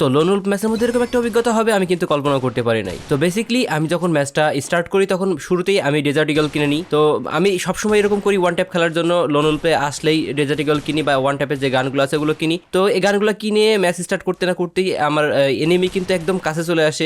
তো লোনুল ম্যাচের মধ্যে এরকম একটা অভিজ্ঞতা হবে, আমি কিন্তু কল্পনা করতে পারি নাই। তো বেসিক্যালি আমি যখন ম্যাচটা স্টার্ট করি, তখন শুরুতেই আমি ডেজার্ট ইগল কিনে নিই। তো আমি সবসময় এরকম করি ওয়ান ট্যাপ খেলার জন্য লোনুলপে আসলেই ডেজার্ট ইগল কিনি বা ওয়ান ট্যাপের যে গানগুলো আছে ওগুলো কিনি। তো এই গানগুলো কিনে ম্যাচ স্টার্ট করতে না করতেই আমার এনিমি কিন্তু একদম কাছে চলে আসে।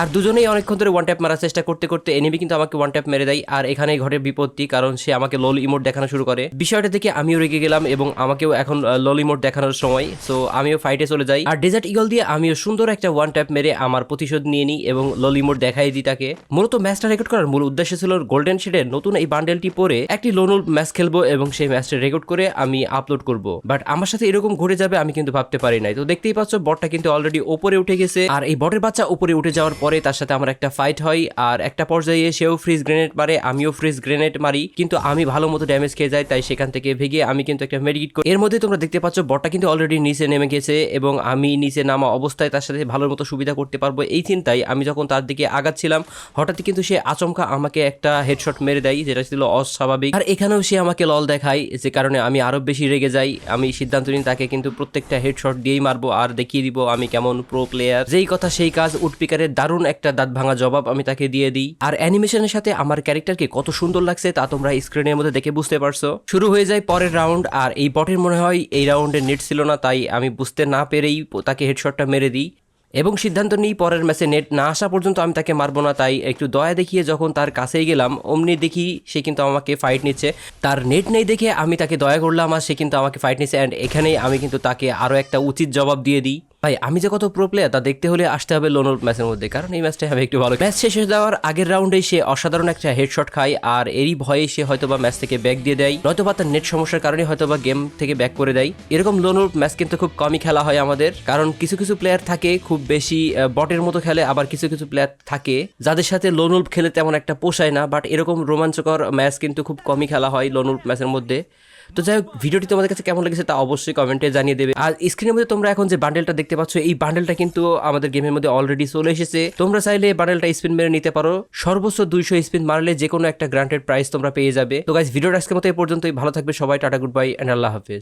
আর দুজনেই অনেকক্ষণ ধরে ওয়ান ট্যাপ মারার চেষ্টা করতে করতে এনিমি কিন্তু আমাকে ওয়ান ট্যাপ মেরে দেয়। আর এখানেই ঘটে বিপত্তি, কারণ সে আমাকে লোল ইমোট দেখানো শুরু করে। বিষয়টা দেখে আমিও রেগে গেলাম এবং আমাকেও এখন লোল ইমোট দেখানোর সময়। সো আমিও ফাইটে চলে যাই। আর ডেজার্ট ইগল দিয়ে আমিও সুন্দর একটা ওয়ান ট্যাপ মেরে আমার প্রতিশোধ নিয়ে নিই এবং লোল ইমোট দেখাই দিই তাকে। মূলত ম্যাচটা রেকর্ড করার মূল উদ্দেশ্য ছিল গোল্ডেন শেডের নতুন এই বান্ডেলটি পরে একটি লোনুল ম্যাচ খেলব এবং সেই ম্যাচটা রেকর্ড করে আমি আপলোড করব। বাট আমার সাথে এরকম ঘটে যাবে আমি কিন্তু ভাবতে পারি নাই। তো দেখতেই পাচ্ছ বটটা কিন্তু অলরেডি ওপরে উঠে গেছে। আর এই বটের বাচ্চা উপরে উঠে যাওয়ার পরে তার সাথে আমার একটা ফাইট হয়, আর একটা পর্যায়ে সেও ফ্রিজ গ্রেনেড মারে, আমিও ফ্রিজ গ্রেনেড মারি। কিন্তু আমি ভালো মতো ড্যামেজ খেয়ে যাই, তাই সেখান থেকে ভেগে আমি কিন্তু একটা মেডিকেট করি। এর মধ্যে তোমরা দেখতে পাচ্ছ বটটা কিন্তু অলরেডি নিচে নেমে গেছে, এবং আমি নিচে নামা অবস্থায় তার সাথে ভালো মতো সুবিধা করতে পারব। এই চিন্তায় আমি যখন তার দিকে আগাচ্ছিলাম, হঠাৎই কিন্তু সে আচমকা আমাকে একটা হেডশট মেরে দেয়, যেটা ছিল অস্বাভাবিক। আর এখানেও সে আমাকে লল দেখায়, যে কারণে আমি আরও বেশি রেগে যাই। আমি সিদ্ধান্ত নিই তাকে কিন্তু প্রত্যেকটা হেডশট দিয়েই মারবো, আর দেখিয়ে দিব আমি কেমন প্রো প্লেয়ার যেই কথা সেই কাজ উডপিকারের দারুণ একটা দাঁত ভাঙা জবাব আমি তাকে দিয়ে দিই। আর অ্যানিমেশনের সাথে আমার ক্যারেক্টারকে কত সুন্দর লাগছে তা তোমরা স্ক্রিনের মধ্যে দেখে বুঝতে পারছ। শুরু হয়ে যায় পরের রাউন্ড, আর এই বটের মনে হয় এই রাউন্ডে নেট ছিল না, তাই আমি বুঝতে না পেরেই তাকে হেডশটটা মেরে দিই। এবং সিদ্ধান্ত নিই পরের ম্যাচে নেট না আসা পর্যন্ত আমি তাকে মারবো না, তাই একটু দয়া দেখিয়ে যখন তার কাছেই গেলাম, অমনি দেখি সে কিন্তু আমাকে ফাইট নিচ্ছে। তার নেট নেই দেখে আমি তাকে দয়া করলাম, আর সে কিন্তু আমাকে ফাইট নিচ্ছে অ্যান্ড এখানেই আমি কিন্তু তাকে আরও একটা উচিত জবাব দিয়ে দিই। ভাই, আমি যে কত প্রো প্লেয়ার তা দেখতে হলে আসতে হবে লোনোর ম্যাচের মধ্যে, কারণ এই ম্যাচটা হবে একটু ভালো। ম্যাচ শেষ হয়ে যাওয়ার আগের রাউন্ডে সে অসাধারণ একটা হেডশট খায়, আর এরই ভয়ে সে হয়তোবা ম্যাচ থেকে ব্যাক দিয়ে দেয়। নয়তোবা তার নেট সমস্যার কারণে হয়তোবা গেম থেকে ব্যাক করে দেয়। এরকম লোনোর ম্যাচ কিন্তু খুব কমই খেলা হয় আমাদের, কারণ কিছু কিছু প্লেয়ার থাকে খুব বেশি বটের মতো খেলে, আবার কিছু কিছু প্লেয়ার থাকে যাদের সাথে লোনুল খেলে তেমন একটা পোষায় না বাট এরকম রোমাঞ্চকর ম্যাচ কিন্তু খুব কমই খেলা হয় লোনুল ম্যাচের মধ্যে। তো যাই হোক, ভিডিওটি তোমাদের কাছে কেমন লেগেছে তা অবশ্যই কমেন্টে জানিয়ে দেবে। আর স্ক্রিনের মধ্যে তোমরা এখন যে বান্ডেলটা দেখতে পাচ্ছ, এই বান্ডেলটা কিন্তু আমাদের গেমের মধ্যে অলরেডি চলে এসেছে। তোমরা চাইলে বান্ডেলটা স্পিন মেরে নিতে পারো। সর্বোচ্চ দুইশো স্পিন মারলে যে কোনো একটা গ্রান্টেড প্রাইস তোমরা পেয়ে যাবে। তো গাইজ ভিডিওটা আজকে মতো এই পর্যন্তই। ভালো থাকবে সবাই, টাটা গুড বাই অ্যান্ড আল্লাহ হাফেজ।